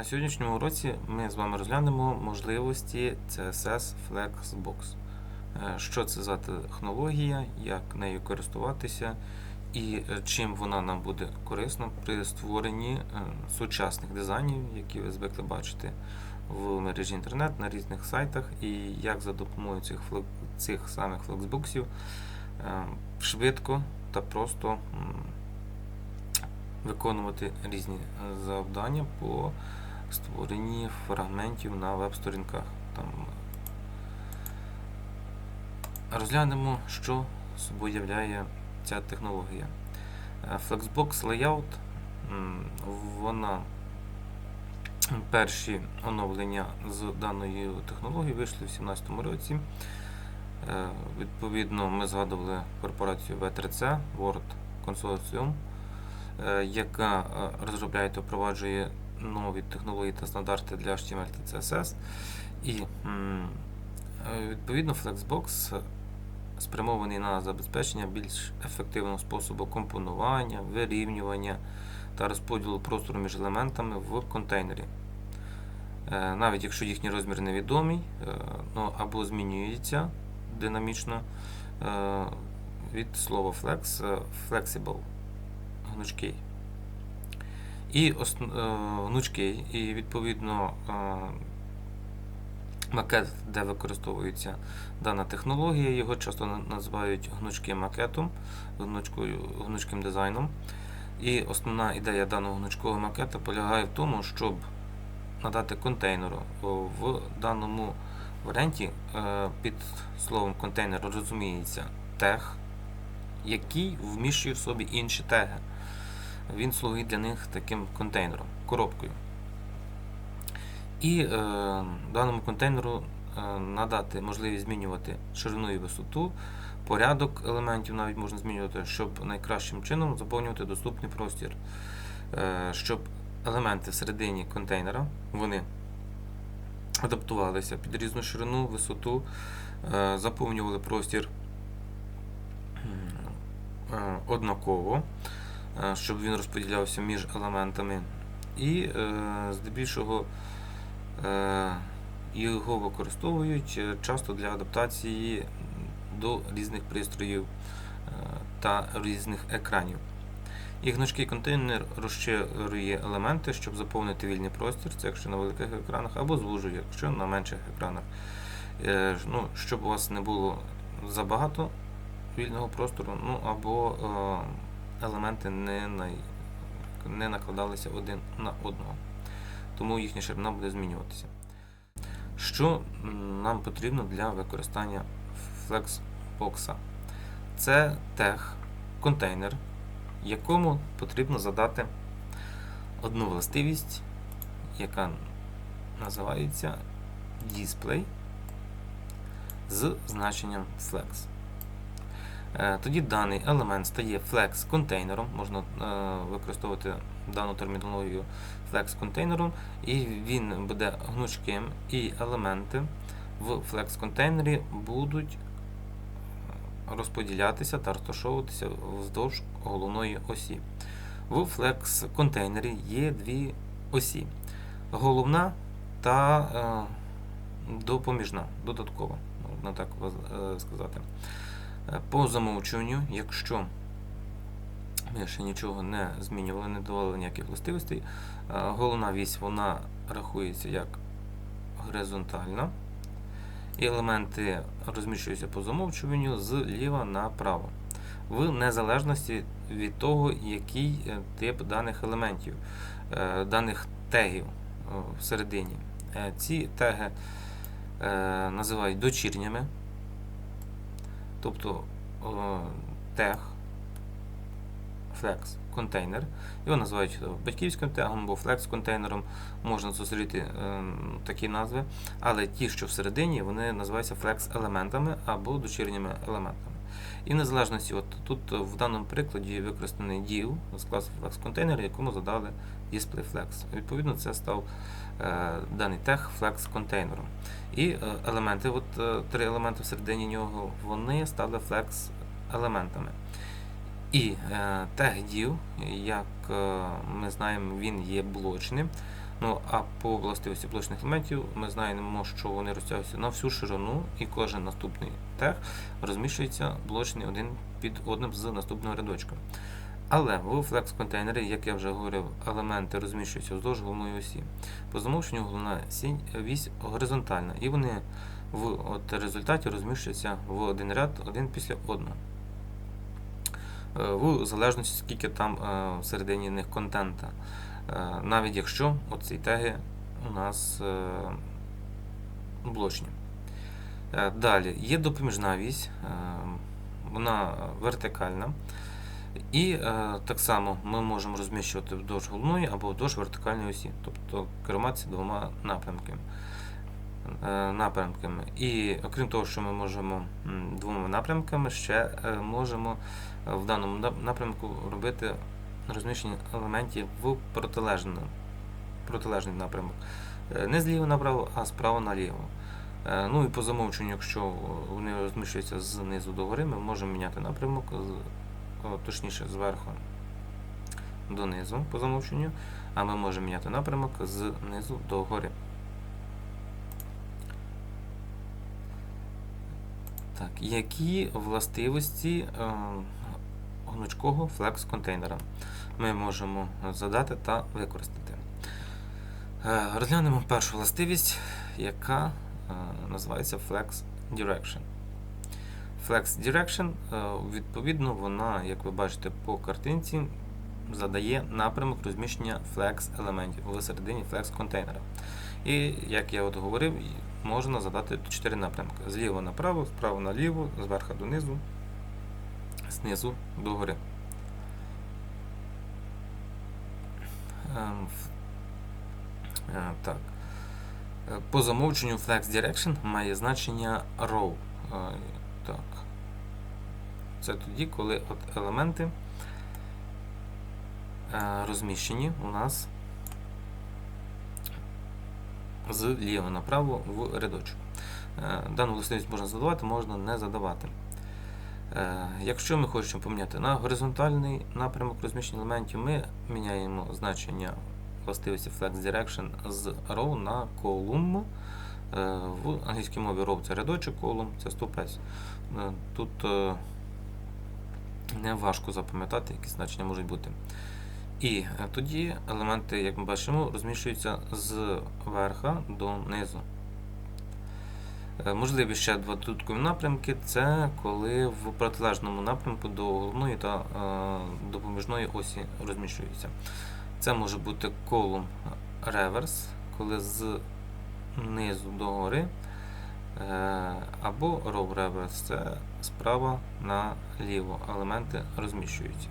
На сьогоднішньому уроці ми з вами розглянемо можливості CSS Flexbox. Е, Що це за технологія, як нею користуватися і е, чим вона нам буде корисна при створенні е, сучасних дизайнів, які ви звикли бачити в мережі інтернет на різних сайтах, і як за допомогою цих, цих самих флексбоксів е, швидко та просто виконувати різні завдання по створенні фрагментів на веб-сторінках. Там розглянемо, що собою являє ця технологія. Е, Flexbox Layout, вона перші оновлення з даної технології вийшли в 2017 році. Е, Відповідно, ми згадували корпорацію V3C World Consortium, е, яка розробляє та впроваджує нові технології та стандарти для HTML та CSS. І е, відповідно Flexbox спрямований на забезпечення більш ефективного способу компонування, вирівнювання та розподілу простору між елементами в контейнері. Е, Навіть якщо їхній розмір невідомий, е, ну, або змінюється динамічно від слова flex, flexible, гнучкий. І осн- е, гнучкий, і відповідно е, макет, де використовується дана технологія, його часто називають гнучким макетом, гнучкою, гнучким дизайном. І основна ідея даного гнучкового макета полягає в тому, щоб надати контейнеру в даному варіанті е, під словом контейнер розуміється тег, який вміщує в собі інші теги. Він слугить для них таким контейнером, коробкою. І е, даному контейнеру е, надати можливість змінювати ширину і висоту, порядок елементів навіть можна змінювати, щоб найкращим чином заповнювати доступний простір. Е, щоб елементи всередині контейнера вони адаптувалися під різну ширину, висоту, е, заповнювали простір е, однаково, щоб він розподілявся між елементами. І е, здебільшого е, його використовують е, часто для адаптації до різних пристроїв е, та різних екранів. І гнучкий контейнер розширює елементи, щоб заповнити вільний простір, це якщо на великих екранах, або звужує, якщо на менших екранах. Е, ну, щоб у вас не було забагато вільного простору, ну або е, елементи не, най, не накладалися один на одного. Тому їхня ширина буде змінюватися. Що нам потрібно для використання Flexbox? Це тег, контейнер, якому потрібно задати одну властивість, яка називається display з значенням flex. Е, Тоді даний елемент стає flex контейнером, можна е, використовувати дану термінологію flex контейнером, і він буде гнучким, і елементи в flex контейнері будуть розподілятися та розташовуватися вздовж головної осі. В Flex контейнері є дві осі: головна та е, допоміжна, додаткова, можна так е, сказати. Е, По замовчуванню, якщо ми ще нічого не змінювали, не давали ніяких властивостей, е, головна вісь вона рахується як горизонтальна. І елементи розміщуються по замовчуванню зліва направо, в незалежності від того, який е, тип даних елементів, даних тегів всередині. Ці теги називають дочірніми, тобто тег, flex контейнер. Його називають е, батьківським тегом або flex контейнером, можна зустріти е, такі назви, але ті, що всередині, вони називаються flex елементами або дочірніми елементами. І незалежності, от тут е, в даному прикладі використаний div з класу flex контейнер, якому задали display_flex. Відповідно, це став е, даний тег flex контейнером. І е, елементи, от е, три елементи всередині нього, вони стали flex елементами. І е, тег div, як е, ми знаємо, він є блочним. Ну а по властивості блочних елементів ми знаємо, що вони розтягуються на всю ширину, і кожен наступний тег розміщується блочний один під одним з наступного рядочка. Але в флекс-контейнері, як я вже говорив, елементи розміщуються вздовж головної осі. По замовченню головна сінь- вісь горизонтальна, і вони в от результаті розміщуються в один ряд один після одного. Е, В залежності, скільки там е, всередині них контента. Е, Навіть якщо оці теги у нас е, блочні. Е, Далі є допоміжна вісь, вона вертикальна. І так само ми можемо розміщувати вдовж головної або вдовж вертикальної осі, тобто керуватися двома напрямками. напрямками. І окрім того, що ми можемо двома напрямками, ще можемо в даному напрямку робити розміщення елементів в протилежний, протилежний напрямок. Е, Не зліва направо, а справа наліво. Е, Ну і по замовченню, якщо вони розміщуються знизу до гори, ми можемо міняти напрямок, точніше зверху донизу по замовченню, а ми можемо міняти напрямок знизу до гори. Так, які властивості е, гнучкого флекс контейнера ми можемо задати та використати? Е, Розглянемо першу властивість, яка е, називається Flex Direction. Flex Direction, е, відповідно, вона, як ви бачите по картинці, задає напрямок розміщення Flex елементів в середині Flex контейнера. І, як я от говорив, можна задати 4 напрямки: зліва направо, справа наліво, зверху донизу, знизу до гори. Ем, е, Так. Е, По замовченню Flex Direction має значення row. Е, Так. Це тоді, коли от елементи розміщені у нас зліва направо в рядочок. Дану властивість можна задавати, можна не задавати. Е, Якщо ми хочемо поміняти на горизонтальний напрямок розміщення елементів, ми міняємо значення властивості Flex Direction з row на column. Е, В англійській мові row це рядочок, column це стовпець. Е, Тут не важко запам'ятати, які значення можуть бути. І тоді елементи, як ми бачимо, розміщуються з верха до низу. Е, Можливі ще два додаткові напрямки це коли в протилежному напрямку до головної та е, допоміжної осі розміщуються. Це може бути колум реверс, коли з низу до гори, е, або row reverse, це справа наліво елементи розміщуються.